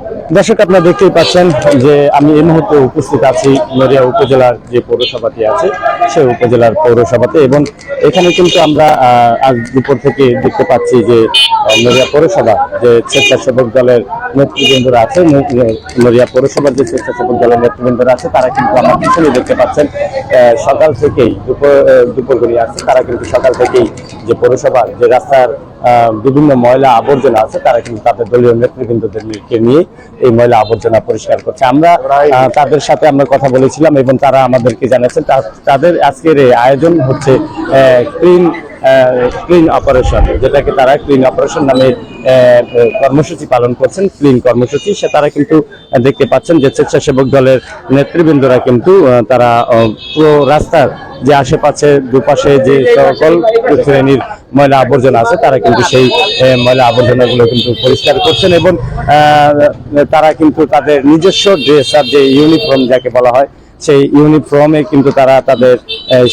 Thank you. দর্শক, আপনারা দেখতেই পাচ্ছেন যে আমি এই মুহূর্তে উপস্থিত আছি নড়িয়া উপজেলার যে পৌরসভাটি আছে, সেই উপজেলার পৌরসভাতে এবং এখানে কিন্তু আমরা আজ দুপুর থেকে দেখতে পাচ্ছি যে নড়িয়া পৌরসভা যে স্বেচ্ছাসেবক দলের নেতৃবৃন্দরা আছে নড়িয়া পৌরসভার যে স্বেচ্ছাসেবক দলের নেতৃবৃন্দরা আছে, তারা কিন্তু আমার পিছনে দেখতে পাচ্ছেন সকাল থেকেই দুপুর দুপুর গড়িয়ে আছে তারা কিন্তু সকাল থেকেই যে পৌরসভার যে রাস্তার বিভিন্ন ময়লা আবর্জনা আছে, তারা কিন্তু তাদের দলীয় নেতৃবৃন্দদেরকে নিয়ে এই ময়লা আবর্জনা পরিষ্কার করছে। আমরা তাদের সাথে আমরা কথা বলেছিলাম এবং তারা আমাদেরকে জানাচ্ছেন তা- তাদের আজকের এই আয়োজন হচ্ছে ক্লিন ক্লিন অপারেশন যেটাকে তারা ক্লিন অপারেশন নামে কর্মসূচি পালন করছেন ক্লিন কর্মসূচি। সে তারা কিন্তু দেখতে পাচ্ছেন যে স্বেচ্ছাসেবক দলের নেতৃবৃন্দরা কিন্তু তারা পুরো রাস্তার যে আশেপাশে দুপাশে যে সকল শ্রেণির ময়লা আবর্জনা আছে, তারা কিন্তু সেই ময়লা আবর্জনাগুলো কিন্তু পরিষ্কার করছেন এবং তারা কিন্তু তাদের নিজস্ব ড্রেস আর যে ইউনিফর্ম যাকে বলা হয়, সেই ইউনিফর্মে কিন্তু তারা তাদের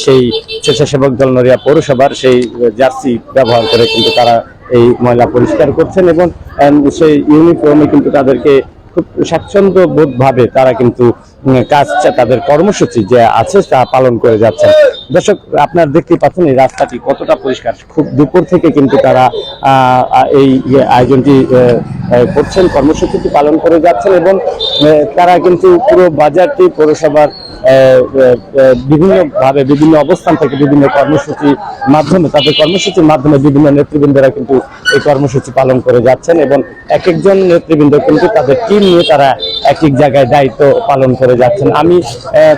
সেই স্বেচ্ছাসেবক দল নড়িয়া পৌরসভার সেই জার্সি ব্যবহার করে কিন্তু তারা এই ময়লা পরিষ্কার করছেন এবং সেই ইউনিফর্মে কিন্তু তাদেরকে খুব স্বাচ্ছন্দ্য বোধ ভাবে তারা কিন্তু কাজটা তাদের কর্মসূচি যে আছে তা পালন করে যাচ্ছেন দর্শক, আপনারা দেখতেই পাচ্ছেন এই রাস্তাটি কতটা পরিষ্কার। খুব দুপুর থেকে কিন্তু তারা এই আয়োজনটি করছেন, কর্মসূচিটি পালন করে যাচ্ছেন এবং তারা কিন্তু পুরো বাজারটি, পৌরসভার বিভিন্ন ভাবে বিভিন্ন অবস্থান থেকে বিভিন্ন কর্মসূচির মাধ্যমে, তাদের কর্মসূচির মাধ্যমে বিভিন্ন নেতৃবৃন্দরা কিন্তু এই কর্মসূচি পালন করে যাচ্ছেন এবং এক একজন নেতৃবৃন্দ কিন্তু তাদের টিম নিয়ে তারা এক এক জায়গায় দায়িত্ব পালন করে যাচ্ছেন। আমি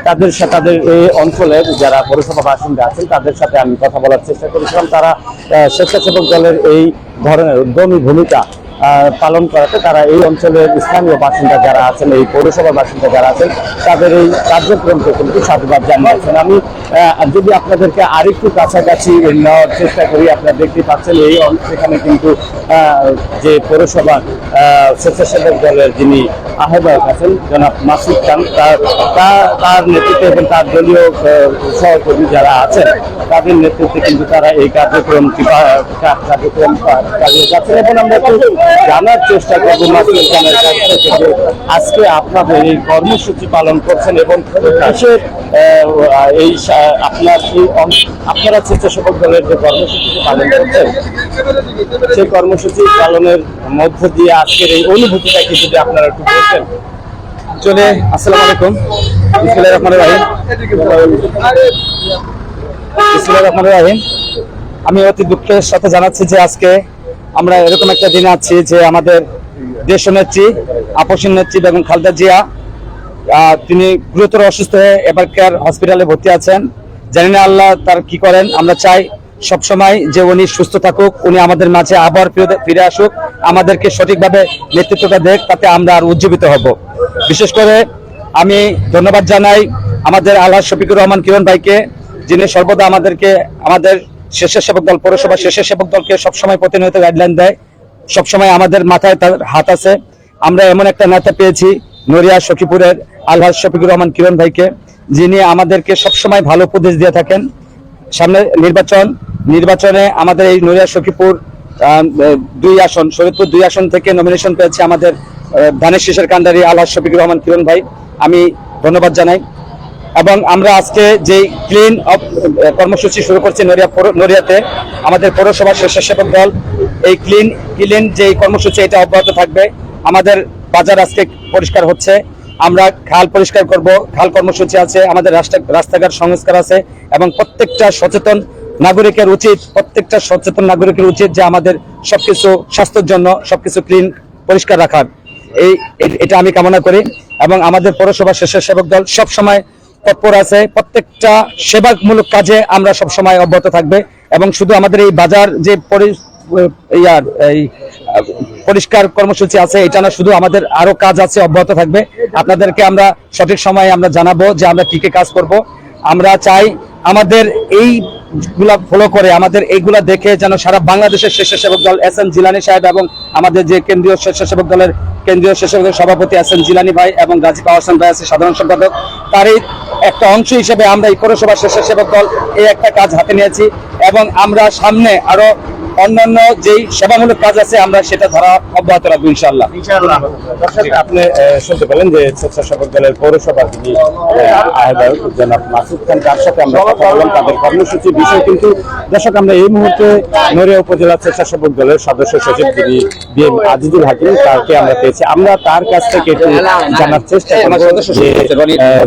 তাদের সাথে তাদের এই অঞ্চলের যারা পৌরসভা বাসিন্দা আছেন, তাদের সাথে আমি কথা বলার চেষ্টা করেছিলাম। তারা স্বেচ্ছাসেবক দলের এই ধরনের উদ্যমী ভূমিকা পালন করাতে তারা এই অঞ্চলের স্থানীয় বাসিন্দা যারা আছেন, এই পৌরসভার বাসিন্দা যারা আছেন, তাদের এই কার্যক্রমকে কিন্তু সাধুবাদ জানিয়েছেন। আমি যদি আপনাদেরকে আরেকটু কাছাকাছি নেওয়ার চেষ্টা করি আপনারা দেখতে পাচ্ছেন এই সেখানে কিন্তু যে পৌরসভার স্বেচ্ছাসেবক দলের যিনি আহ্বায়ক আছেন জনাব মাসুদ খান তার নেতৃত্বে এবং তার দলীয় সহকর্মী যারা আছেন তাদের নেতৃত্বে কিন্তু তারা এই কার্যক্রমটি কার্যক্রম চালিয়ে যাচ্ছেন। এবং আমরা একটু জানার চেষ্টা করব মাসুদ খানের কাছ থেকে আজকে আপনাদের এই কর্মসূচি পালন করছেন এবং আহ, এই আপনার এই আপনারা স্বেচ্ছাসেবক দলের যে কর্মসূচিটি পালন করছেন, সেই কর্মসূচি পালনের মধ্য দিয়ে আজকের এই অনুভূতিটা কি যদি আপনারা একটু বলতেন? চলে, আসসালামু আলাইকুম। বিসমিল্লাহির রহমানির রহিম। বিসমিল্লাহির রহমানির রহিম। আমি অতি দুঃখের সাথে জানাচ্ছি যে আজকে আমরা এরকম একটা দিনে আছি যে আমাদের দেশ নেত্রী আপসীন নেত্রী বেগম খালদা জিয়া তিনি গুরুতর অসুস্থ হয়ে এবার কেয়ার হসপিটালে ভর্তি আছেন। জানি না আল্লাহ তার কি করেন। আমরা চাই সবসময় যে উনি সুস্থ থাকুক, উনি আমাদের মাঝে আবার ফিরে- আসুক। আমাদেরকে সঠিকভাবে নেতৃত্বটা দেখ, তাতে আমরা আর উজ্জীবিত হব। বিশেষ করে আমি ধন্যবাদ জানাই আমাদের আল্লাহ শফিকুর রহমান কিরণ ভাইকে, যিনি সর্বদা আমাদেরকে, আমাদের স্বেচ্ছাসেবক দল, পৌরসভা স্বেচ্ছাসেবক দলকে সবসময় প্রতিনিয়ত গাইডলাইন দেয়। সবসময় আমাদের মাথায় তার হাত আছে। আমরা এমন একটা নেতা পেয়েছি নড়িয়া সখীপুরের আল্লাহ শফিকুর রহমান কিরণ ভাইকে, যিনি আমাদেরকে সবসময় ভালো উপদেশ দিয়ে থাকেন। সামনে নির্বাচন, নির্বাচনে আমাদের এই নড়িয়া সখীপুর দুই আসন শরীরপুর দুই আসন থেকে নমিনেশন পেয়েছে আমাদের ধানের শীষের কান্ডারি আল্লাহ শফিকুর রহমান কিরণ ভাই। আমি ধন্যবাদ জানাই। এবং আমরা আজকে যে ক্লিন অফ কর্মসূচি শুরু করছি নড়িয়া নড়িয়াতে, আমাদের পৌরসভা স্বেচ্ছাসেবক দল, এই ক্লিন ক্লিন যে কর্মসূচি, এটা অব্যাহত থাকবে। আমাদের বাজার আজকে পরিষ্কার হচ্ছে। আমরা খাল পরিষ্কার করব, খাল কর্মসূচি আছে, আমাদের রাস্তা রাস্তাঘাট সংস্কার আছে এবং প্রত্যেকটা সচেতন নাগরিকের উচিত, প্রত্যেকটা সচেতন নাগরিকের উচিত যে আমাদের সবকিছু স্বাস্থ্যের জন্য সবকিছু ক্লিন, পরিষ্কার রাখার। এই এটা আমি কামনা করি এবং আমাদের পৌরসভা স্বেচ্ছাসেবক দল সব সময় তৎপর আছে। প্রত্যেকটা সেবামূলক কাজে আমরা সব সময় অব্যাহত থাকবে এবং শুধু আমাদের এই বাজার যে ইয়ার এই পরিষ্কার কর্মসূচি আছে, এটা না, শুধু আমাদের আরও কাজ আছে, অব্যাহত থাকবে। আপনাদেরকে আমরা সঠিক সময়ে আমরা জানাব যে আমরা কি কি কাজ করব। আমরা চাই আমাদের এই গুলা ফলো করে, আমাদের এইগুলা দেখে যেন সারা বাংলাদেশের স্বেচ্ছাসেবক দল এস এম জিলানি সাহেব এবং আমাদের যে কেন্দ্রীয় স্বেচ্ছাসেবক দলের কেন্দ্রীয় স্বেচ্ছাসেবক সভাপতি এস এম জিলানি ভাই এবং গাজী পাওয়ারসান ভাই আছে, সাধারণ সম্পাদক, তারই একটা অংশ হিসেবে আমরা এই পৌরসভা স্বেচ্ছাসেবক দল এই একটা কাজ হাতে নিয়েছি এবং আমরা সামনে আরও অন্যান্য যেই সেবামূলক কাজ আছে আমরা সেটা ধরা অব্যাহত রাখব ইনশাআল্লাহ। ইনশাআল্লাহ। আপনি শুনতে পেলেন যে স্বেচ্ছাসেবক দলের পৌরসভার যিনি আহ্বায়ক জনাব মাসুদ খান তার সাথে আমরা কথা বললাম তাদের কর্মসূচির বিষয় কিন্তু দর্শক আমরা এই মুহূর্তে নড়িয়া উপজেলা স্বেচ্ছাসেবক দলের সদস্য সচিব যিনি বিএম আজিজুল হাকিম তাকে আমরা পেয়েছি। আমরা তার কাছ থেকে একটু জানার চেষ্টা করব যে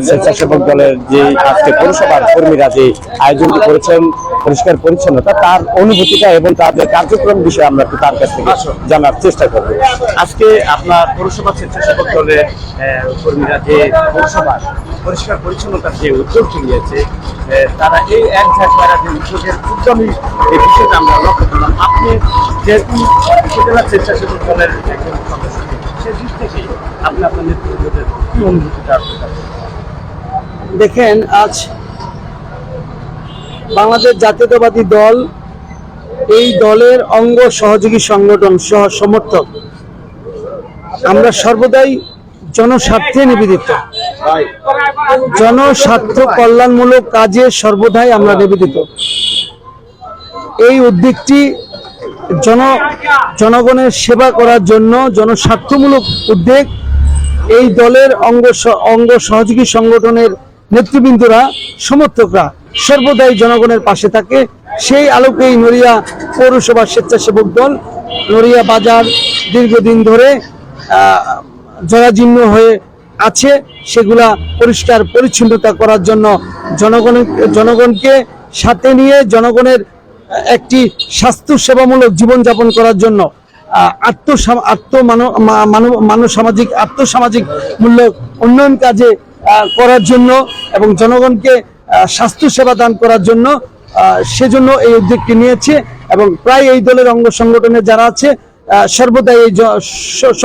স্বেচ্ছাসেবক দলের যে আজকে পৌরসভার কর্মীরা যে আয়োজনটি করেছেন পরিষ্কার পরিচ্ছন্নতা তার অনুভূতিটা এবং তাদের কার্যক্রম বিষয়ে আমরা একটু তার কাছ থেকে জানার চেষ্টা করব। আজকে আপনার পৌরসভা স্বেচ্ছাসেবক দলের আহ, কর্মীরা যে পৌরসভার পরিষ্কার পরিচ্ছন্নতার যে উদ্যোগটি নিয়েছে তারা এই এক ঝাঁক ঝাঁকড়া যে উদ্যোগের উদ্যমী এই বিষয়টা আমরা লক্ষ্য করলাম। আপনি যেহেতু উপজেলা স্বেচ্ছাসেবক দলের একজন সদস্য সেই দিক থেকে আপনি আপনার নেতৃত্বের কি অনুভূতিটা দেখেন আজ বাংলাদেশ জাতীয়তাবাদী দল এই দলের অঙ্গ সহযোগী সংগঠন সহ সমর্থক। আমরা সর্বদাই জনস্বার্থে নিবেদিত। জনস্বার্থ কল্যাণমূলক কাজে সর্বদাই আমরা নিবেদিত। এই উদ্যোগটি জন, জনগণের সেবা করার জন্য জনস্বার্থমূলক উদ্যোগ। এই দলের অঙ্গ অঙ্গ সহযোগী সংগঠনের নেতৃবৃন্দরা, সমর্থকরা সর্বদাই জনগণের পাশে থাকে। সেই আলোকেই নড়িয়া পৌরসভার স্বেচ্ছাসেবক দল নড়িয়া বাজার দীর্ঘদিন ধরে জরাজীর্ণ হয়ে আছে। সেগুলা পরিষ্কার পরিচ্ছন্নতা করার জন্য জনগণের জনগণকে সাথে নিয়ে জনগণের একটি স্বাস্থ্য সেবামূলক জীবনযাপন করার জন্য আহ, আত্মসা আত্ম মানব সামাজিক আর্থসামাজিক মূল্য উন্নয়ন কাজে করার জন্য এবং জনগণকে স্বাস্থ্য সেবা দান করার জন্য সেজন্য এই উদ্যোগটি নিয়েছে এবং প্রায় এই দলের অঙ্গ সংগঠনে যারা আছে আহ, সর্বদা এই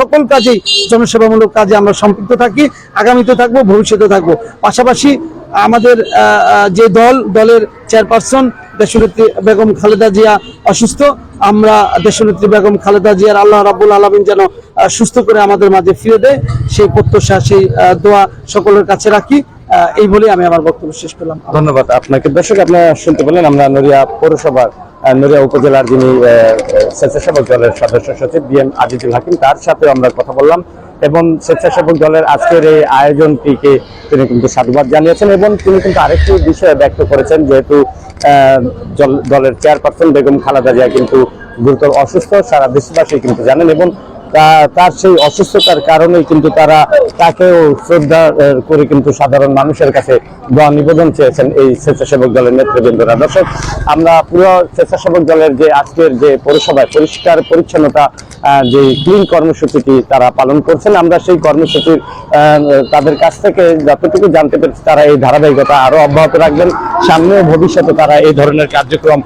সকল কাজেই জনসেবামূলক কাজে আমরা সম্পৃক্ত থাকি আগামীতে থাকব ভবিষ্যতে থাকব। পাশাপাশি আমাদের যে দল দলের চেয়ারপারসন দেশনেত্রী বেগম খালেদা জিয়া অসুস্থ আমরা দেশনেত্রী বেগম খালেদা জিয়ার আল্লাহ রাবুল আলমিন যেন সুস্থ করে আমাদের মাঝে ফিরে দেয় সেই প্রত্যাশা সেই দোয়া সকলের কাছে রাখি। এই বলে আমি আমার বক্তব্য শেষ করলাম। ধন্যবাদ। আপনাকে দর্শক, আপনারা শুনতে পেলেন, আমরা নড়িয়া পৌরসভার নড়িয়া উপজেলার যিনি স্বেচ্ছাসেবক দলের সদস্য সচিব বি এম আজিজুল হাকিম, তার সাথে আমরা কথা বললাম এবং স্বেচ্ছাসেবক দলের আজকের এই আয়োজনটিকে তিনি কিন্তু সাধুবাদ জানিয়েছেন এবং তিনি কিন্তু আরেকটি বিষয়ে ব্যক্ত করেছেন, যেহেতু দলের চেয়ারপারসন বেগম খালাদা জিয়া কিন্তু গুরুতর অসুস্থ, সারা দেশবাসী কিন্তু জানেন এবং তার সেই অসুস্থতার কারণেই কিন্তু তারা তাকেও শ্রদ্ধা করে কিন্তু সাধারণ মানুষের কাছে দোয়া নিবেদন চেয়েছেন এই স্বেচ্ছাসেবক দলের নেতৃবৃন্দরা। দর্শক, আমরা পুরো স্বেচ্ছাসেবক দলের যে আজকের যে পৌরসভায় পরিষ্কার, পরিচ্ছন্নতা যে ক্লিন কর্মসূচিটি তারা পালন করছেন, আমরা সেই কর্মসূচির তাদের কাছ থেকে যতটুকু জানতে পেরেছি, তারা এই ধারাবাহিকতা আরও অব্যাহত রাখবেন। সামনেও ভবিষ্যতে তারা এই ধরনের কার্যক্রম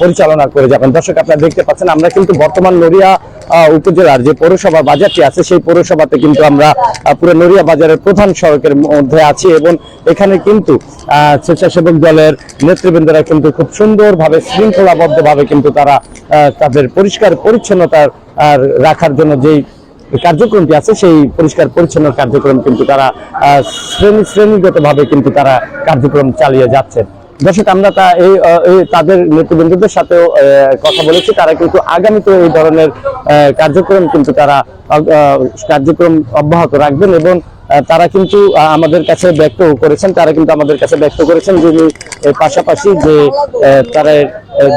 পরিচালনা করে যাবেন। দর্শক, আপনারা দেখতে পাচ্ছেন, আমরা কিন্তু বর্তমান নড়িয়া উপজেলার যে পৌরসভা বাজারটি আছে, সেই পৌরসভাতে কিন্তু আমরা পুরো নড়িয়া বাজারের প্রধান সড়কের মধ্যে আছি এবং এখানে কিন্তু স্বেচ্ছাসেবক দলের নেতৃবৃন্দরা কিন্তু খুব সুন্দরভাবে, শৃঙ্খলাবদ্ধভাবে কিন্তু তারা তাদের পরিষ্কার পরিচ্ছন্নতার রাখার জন্য যেই কার্যক্রমটি আছে, সেই পরিষ্কার পরিচ্ছন্ন কার্যক্রম কিন্তু তারা শ্রেণি শ্রেণীগতভাবে কিন্তু তারা কার্যক্রম চালিয়ে যাচ্ছেন দর্শক, আমরা তা এই তাদের নেতৃবৃন্দদের সাথেও কথা বলেছি। তারা কিন্তু আগামীতে এই ধরনের কার্যক্রম কিন্তু তারা কার্যক্রম অব্যাহত রাখবেন এবং তারা কিন্তু আমাদের কাছে ব্যক্ত করেছেন, তারা কিন্তু আমাদের কাছে ব্যক্ত করেছেন যিনি পাশাপাশি যে তারা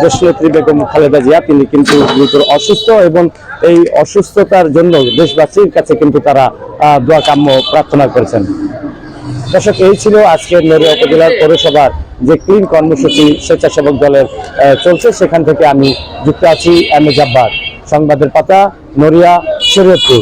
দেশনেত্রী বেগম খালেদা জিয়া, তিনি কিন্তু গুরুতর অসুস্থ এবং এই অসুস্থতার জন্য দেশবাসীর কাছে কিন্তু তারা দোয়া কাম্য প্রার্থনা করেছেন। দর্শক, এই ছিল আজকের নড়িয়া উপজেলার পৌরসভার যে ক্লিন কর্মসূচি স্বেচ্ছাসেবক দলের চলছে, সেখান থেকে আমি যুক্ত আছি এম জাব্বার। সংবাদের পাতা, নড়িয়া, শরীয়তপুর।